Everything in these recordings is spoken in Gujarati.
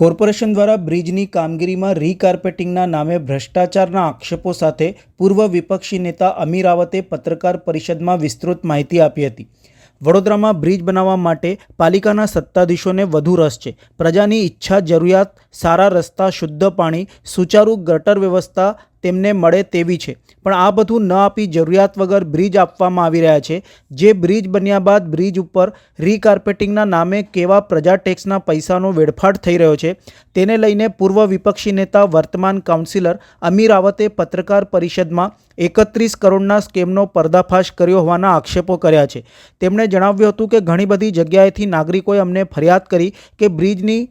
કોર્પોરેશન દ્વારા બ્રિજની કામગીરીમાં રીકાર્પેટિંગના નામે ભ્રષ્ટાચારના આક્ષેપો સાથે પૂર્વ વિપક્ષી નેતા અમીર રાવતે પત્રકાર પરિષદમાં વિસ્તૃત માહિતી આપી હતી. વડોદરામાં બ્રિજ બનાવવા માટે પાલિકાના સત્તાધીશોને વધુ રસ છે. પ્રજાની ઈચ્છા, જરૂરિયાત, સારા રસ્તા, શુદ્ધ પાણી, સુચારુ ગટર વ્યવસ્થા તેમને મળે તેવી છે. પણ આ બધું ન આપી જરૂરિયાત વગર બ્રિજ આપવામાં આવી રહ્યા છે. જે બ્રિજ બન્યા બાદ બ્રિજ ઉપર રીકાર્પેટિંગના નામે કેવા પ્રજા ટેક્સના પૈસાનો વેડફાટ થઈ રહ્યો છે, તેને લઈને પૂર્વ વિપક્ષી નેતા, વર્તમાન કાઉન્સિલર અમીર રાવતે પત્રકાર પરિષદમાં એકત્રીસ કરોડના સ્કેમનો પર્દાફાશ કર્યો હોવાના આક્ષેપો કર્યા છે. તેમણે જણાવ્યું હતું કે ઘણી બધી જગ્યાએથી નાગરિકોએ અમને ફરિયાદ કરી કે બ્રિજની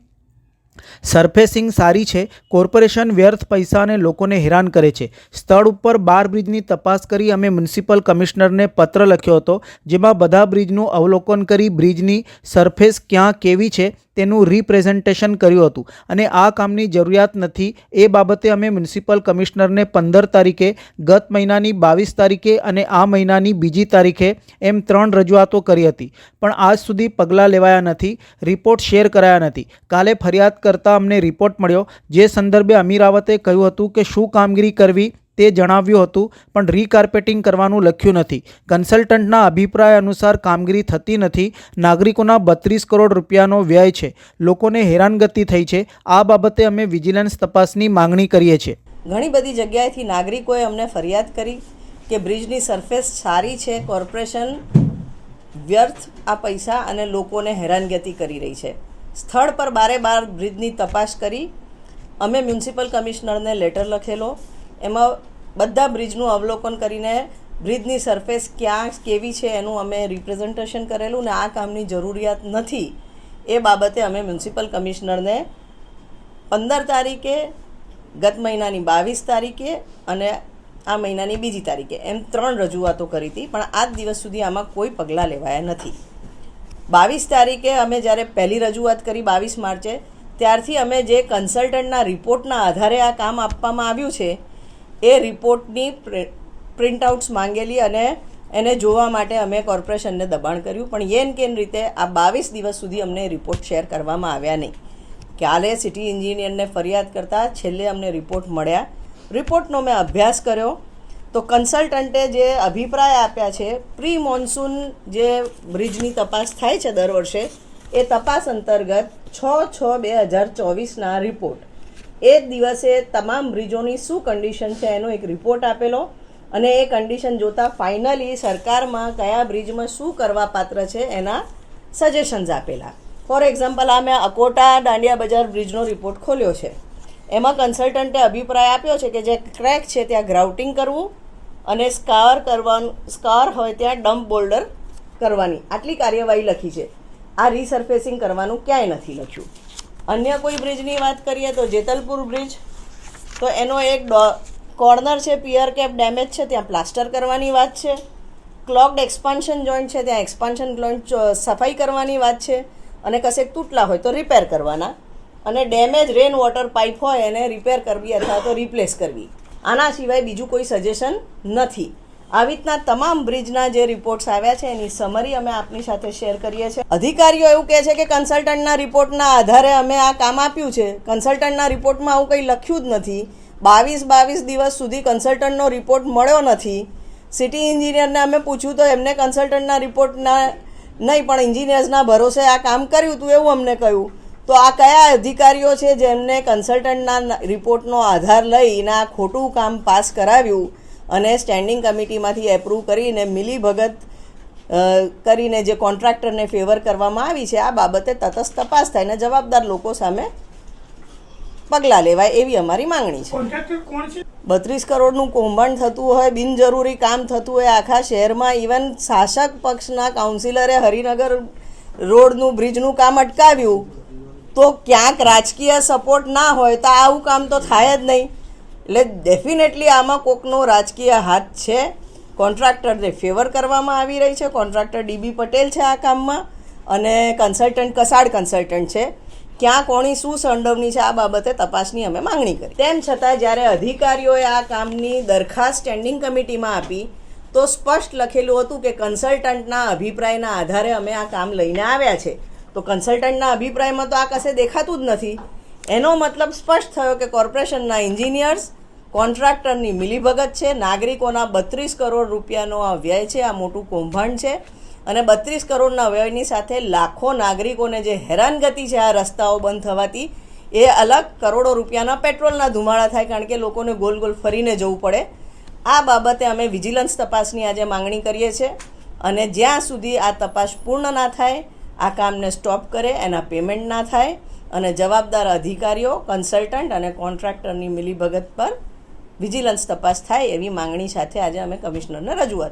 સરફેસિંગ સારી છે. કોર્પોરેશન વ્યર્થ પૈસા અને લોકોને હેરાન કરે છે. સ્થળ ઉપર બાર બ્રિજની તપાસ કરી અમે મ્યુનિસિપલ કમિશનરને પત્ર લખ્યો હતો, જેમાં બધા બ્રિજનું અવલોકન કરી બ્રિજની સરફેસ ક્યાં કેવી છે તેનું રિપ્રેઝન્ટેશન કર્યું હતું. અને આ કામની જરૂરિયાત નથી. એ બાબતે અમે મ્યુનિસિપલ કમિશનરને પંદર તારીખે, ગત મહિનાની બાવીસ તારીખે અને આ મહિનાની બીજી તારીખે એમ ત્રણ રજૂઆતો કરી હતી. પણ આજ સુધી પગલાં લેવાયા નથી રિપોર્ટ શેર કરાયા નથી. કાલે ફરિયાદ કરતાં અમને રિપોર્ટ મળ્યો. જે સંદર્ભે અમીર રાવતે કહ્યું હતું કે શું કામગીરી કરવી તે જણાવ્યું હતું, પણ રીકાર્પેટિંગ કરવાનું લખ્યું નથી. કન્સલ્ટન્ટના અભિપ્રાય અનુસાર કામગીરી થતી નથી. નાગરિકોના બત્રીસ કરોડ રૂપિયાનો વ્યય છે. લોકોને હેરાનગતિ થઈ છે. આ બાબતે અમે વિજિલન્સ તપાસની માંગણી કરીએ છીએ. ઘણી બધી જગ્યાએથી નાગરિકોએ અમને ફરિયાદ કરી કે બ્રિજની સરફેસ સારી છે, કોર્પોરેશન વ્યર્થ આ પૈસા અને લોકોને હેરાનગતિ કરી રહી છે. સ્થળ પર બારે બાર બ્રિજની તપાસ કરી. અમે મ્યુનિસિપલ કમિશનરને લેટર લખેલો. એમાં બધા બ્રિજનું અવલોકન કરીને બ્રિજની સરફેસ ક્યાં કેવી છે એનું અમે રિપ્રેઝન્ટેશન કરેલું ને આ કામની જરૂરિયાત નથી. એ બાબતે અમે મ્યુનિસિપલ કમિશનરને પંદર તારીખે, ગત મહિનાની બાવીસ તારીખે અને આ મહિનાની બીજી તારીખે. એમ ત્રણ રજૂઆતો કરી હતી, પણ આજ દિવસ સુધી આમાં કોઈ પગલાં લેવાયા નથી. બાવીસ તારીખે અમે જ્યારે પહેલી રજૂઆત કરી બાવીસ માર્ચે, ત્યારથી અમે જે કન્સલ્ટન્ટના રિપોર્ટના આધારે આ કામ આપવામાં આવ્યું છે એ રિપોર્ટની પ્રિન્ટઆઉટ્સ માંગેલી અને એને જોવા માટે અમે કોર્પોરેશનને દબાણ કર્યું. પણ એન કેન રીતે આ બાવીસ દિવસ સુધી અમને રિપોર્ટ શેર કરવામાં આવ્યા નહીં. કાલે સિટી એન્જિનિયરને ફરિયાદ કરતાં છેલ્લે અમને રિપોર્ટ મળ્યા. રિપોર્ટનો મેં અભ્યાસ કર્યો. તો કન્સલ્ટન્ટે જે અભિપ્રાય આપ્યા છે પ્રી મોન્સૂન જે બ્રિજની તપાસ થાય છે દર વર્ષે, એ તપાસ અંતર્ગત છ છ બે હજાર ચોવીસના રિપોર્ટ. એ જ દિવસે તમામ બ્રિજોની શું કન્ડિશન છે એનો એક રિપોર્ટ આપેલો. અને એ કન્ડિશન જોતાં ફાઇનલી સરકારમાં કયા બ્રિજમાં શું કરવા પાત્ર છે એના સજેશન્સ આપેલા. ફોર એક્ઝામ્પલ આ મેં અકોટા દાંડિયા બજાર બ્રિજનો રિપોર્ટ ખોલ્યો છે. એમાં કન્સલ્ટન્ટે અભિપ્રાય આપ્યો છે કે જે ક્રેક છે ત્યાં ગ્રાઉટિંગ કરવું અને સ્કાર કરવાનું સ્કાર હોય ત્યાં ડમ્પ બોલ્ડર કરવાની. આટલી કાર્યવાહી લખી છે. આ રીસર્ફેસિંગ કરવાનું ક્યાંય નથી લખ્યું. અન્ય કોઈ બ્રિજની વાત કરીએ તો જેતલપુર બ્રિજ તો એનો એક કોર્નર છે પિયર કેપ ડેમેજ છે, ત્યાં પ્લાસ્ટર કરવાની વાત છે. ક્લોક્ડ એક્સપાન્શન જોઈન્ટ છે, ત્યાં એક્સપાન્શન જોઈન્ટ સફાઈ કરવાની વાત છે. અને કશેક તૂટલા હોય તો રિપેર કરવાના. અને ડેમેજ રેન વોટર પાઇપ હોય એને રિપેર કરવી અથવા તો રિપ્લેસ કરવી. આના સિવાય બીજું કોઈ સજેશન નથી. આવી રીતના તમામ બ્રિજના જે રિપોર્ટ્સ આવ્યા છે, એની સમરી અમે આપની સાથે શેર કરીએ છીએ. અધિકારીઓ એવું કહે છે કે કન્સલ્ટન્ટના રિપોર્ટના આધારે અમે આ કામ આપ્યું છે. કન્સલ્ટન્ટના રિપોર્ટમાં આવું કંઈ લખ્યું જ નથી. બાવીસ બાવીસ દિવસ સુધી કન્સલ્ટન્ટનો રિપોર્ટ મળ્યો નથી. સિટી એન્જિનિયરને અમે પૂછ્યું તો એમને કન્સલ્ટન્ટના રિપોર્ટના નહીં, પણ એન્જિનિયર્સના ભરોસે આ કામ કર્યું હતું એવું અમને કહ્યું. તો આ કયા અધિકારીઓ છે જેમને કન્સલ્ટન્ટના રિપોર્ટનો આધાર લઈને આ ખોટું કામ પાસ કરાવ્યું? અને સ્ટેન્ડિંગ કમિટીમાંથી એપ્રૂવ કરીને મિલીભગત કરીને જે કોન્ટ્રાક્ટરને ફેવર કરવામાં આવી છે આ બાબતે તટસ્થ તપાસ થાય અને જવાબદાર લોકો સામે પગલાં લેવાય એવી અમારી માંગણી છે. છે? બત્રીસ કરોડનું કૌભાંડ થતું હોય બિનજરૂરી કામ થતું હોય આખા શહેરમાં ઇવન શાસક પક્ષના કાઉન્સિલરે હરિનગર રોડનું બ્રિજનું કામ અટકાવ્યું તો ક્યાંક રાજકીય સપોર્ટ ના હોય તો આવું કામ તો થાય જ નહીં. એટલે ડેફિનેટલી આમાં કોકનો રાજકીય હાથ છે. કોન્ટ્રાક્ટરને ફેવર કરવામાં આવી રહી છે. કોન્ટ્રાક્ટર ડીબી પટેલ છે આ કામમાં અને કન્સલ્ટન્ટ કસાડ કન્સલ્ટન્ટ છે. ક્યાં કોણી શું સંડોવણી છે આ બાબતે તપાસની અમે માંગણી કરી. તેમ છતાં જ્યારે અધિકારીઓએ આ કામની દરખાસ્ત સ્ટેન્ડિંગ કમિટીમાં આપી, તો સ્પષ્ટ લખેલું હતું કે કન્સલ્ટન્ટના અભિપ્રાયના આધારે અમે આ કામ લઈને આવ્યા છે. તો કન્સલ્ટન્ટના અભિપ્રાયમાં તો આ કશે દેખાતું જ નથી. એનો મતલબ સ્પષ્ટ થયો કે કોર્પોરેશનના એન્જિનિયર્સ કોન્ટ્રાક્ટરની મિલીભગત છે. નાગરિકોના બત્રીસ કરોડ રૂપિયાનો આ વ્યય છે. આ મોટું કૌભાંડ છે. અને બત્રીસ કરોડના વ્યયની સાથે લાખો નાગરિકોને જે હેરાનગતિ છે, આ રસ્તાઓ બંધ થવાથી, એ અલગ કરોડો રૂપિયાના પેટ્રોલના ધુમાડા થાય કારણ કે લોકોને ગોલ ગોલ ફરીને જવું પડે. આ બાબતે અમે વિજિલન્સ તપાસની આજે માંગણી કરીએ છીએ અને જ્યાં સુધી આ તપાસ પૂર્ણ ના થાય, આ કામને સ્ટોપ કરે, એના પેમેન્ટ ના થાય અને જવાબદાર અધિકારીઓ, કન્સલ્ટન્ટ અને કોન્ટ્રાક્ટરની મિલીભગત પર વિજિલન્સ તપાસ થાય એવી માંગણી સાથે આજે અમે કમિશનરને રજૂઆત